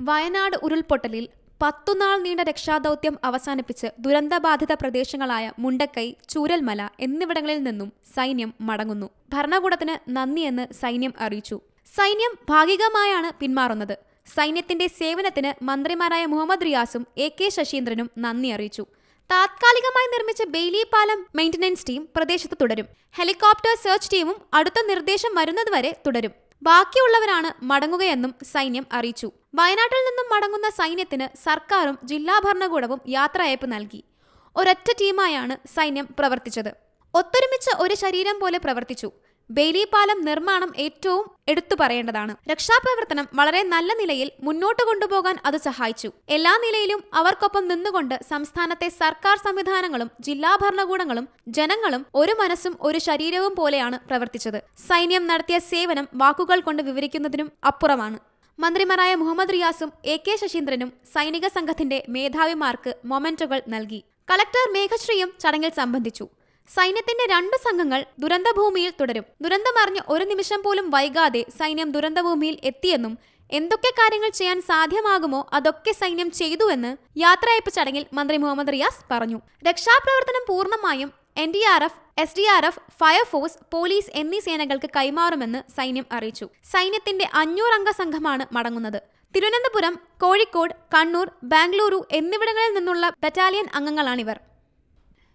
വയനാട് ഉരുൾപൊട്ടലിൽ പത്തുനാൾ നീണ്ട രക്ഷാദൗത്യം അവസാനിപ്പിച്ച് ദുരന്തബാധിത പ്രദേശങ്ങളായ മുണ്ടക്കൈ ചൂരൽമല എന്നിവിടങ്ങളിൽ നിന്നും സൈന്യം മടങ്ങുന്നു. ഭരണകൂടത്തിന് നന്ദിയെന്ന് സൈന്യം അറിയിച്ചു. സൈന്യം ഭാഗികമായാണ് പിന്മാറുന്നത്. സൈന്യത്തിന്റെ സേവനത്തിന് മന്ത്രിമാരായ മുഹമ്മദ് റിയാസും എ കെ ശശീന്ദ്രനും നന്ദി അറിയിച്ചു. താത്കാലികമായി നിർമ്മിച്ച ബെയിലി പാലം മെയിന്റനൻസ് ടീം പ്രദേശത്ത് തുടരും. ഹെലികോപ്റ്റർ സെർച്ച് ടീമും അടുത്ത നിർദ്ദേശം വരുന്നതുവരെ തുടരും. ബാക്കിയുള്ളവരാണ് മടങ്ങുകയെന്നും സൈന്യം അറിയിച്ചു. വയനാട്ടിൽ നിന്നും മടങ്ങുന്ന സൈന്യത്തിന് സർക്കാരും ജില്ലാ ഭരണകൂടവും യാത്രയയപ്പ് നൽകി. ഒരൊറ്റ ടീമായാണ് സൈന്യം പ്രവർത്തിച്ചത്. ഒത്തൊരുമിച്ച് ഒരു ശരീരം പോലെ പ്രവർത്തിച്ചു. ബെയിലി പാലം നിർമ്മാണം ഏറ്റവും എടുത്തു പറയേണ്ടതാണ്. രക്ഷാപ്രവർത്തനം വളരെ നല്ല നിലയിൽ മുന്നോട്ട് കൊണ്ടുപോകാൻ അത് സഹായിച്ചു. എല്ലാ നിലയിലും അവർക്കൊപ്പം നിന്നുകൊണ്ട് സംസ്ഥാനത്തെ സർക്കാർ സംവിധാനങ്ങളും ജില്ലാ ഭരണകൂടങ്ങളും ജനങ്ങളും ഒരു മനസ്സും ഒരു ശരീരവും പോലെയാണ് പ്രവർത്തിച്ചത്. സൈന്യം നടത്തിയ സേവനം വാക്കുകൾ കൊണ്ട് വിവരിക്കുന്നതിനും അപ്പുറമാണ്. മന്ത്രിമാരായ മുഹമ്മദ് റിയാസും എ കെ ശശീന്ദ്രനും സൈനിക സംഘത്തിന്റെ മേധാവിമാർക്ക് മൊമെന്റുകൾ നൽകി. കളക്ടർ മേഘശ്രീയും ചടങ്ങിൽ സംബന്ധിച്ചു. സൈന്യത്തിന്റെ രണ്ട് സംഘങ്ങൾ ദുരന്തഭൂമിയിൽ തുടരും. ദുരന്തമറിഞ്ഞ് ഒരു നിമിഷം പോലും വൈകാതെ സൈന്യം ദുരന്തഭൂമിയിൽ എത്തിയെന്നും എന്തൊക്കെ കാര്യങ്ങൾ ചെയ്യാൻ സാധ്യമാകുമോ അതൊക്കെ സൈന്യം ചെയ്തുവെന്ന് യാത്രയപ്പ് ചടങ്ങിൽ മന്ത്രി മുഹമ്മദ് റിയാസ് പറഞ്ഞു. രക്ഷാപ്രവർത്തനം പൂർണമായും N D R F S D R F fire force police എന്നീ സേനകൾക്ക് കൈമാറുമെന്ന് സൈന്യം അറിയിച്ചു. സൈന്യത്തിന്റെ അഞ്ഞൂറംഗ സംഘമാണ് മടങ്ങുന്നത്. തിരുവനന്തപുരം കോഴിക്കോട് കണ്ണൂർ ബാംഗ്ലൂരു എന്നിവിടങ്ങളിൽ നിന്നുള്ള ബറ്റാലിയൻ അംഗങ്ങളാണിവർ.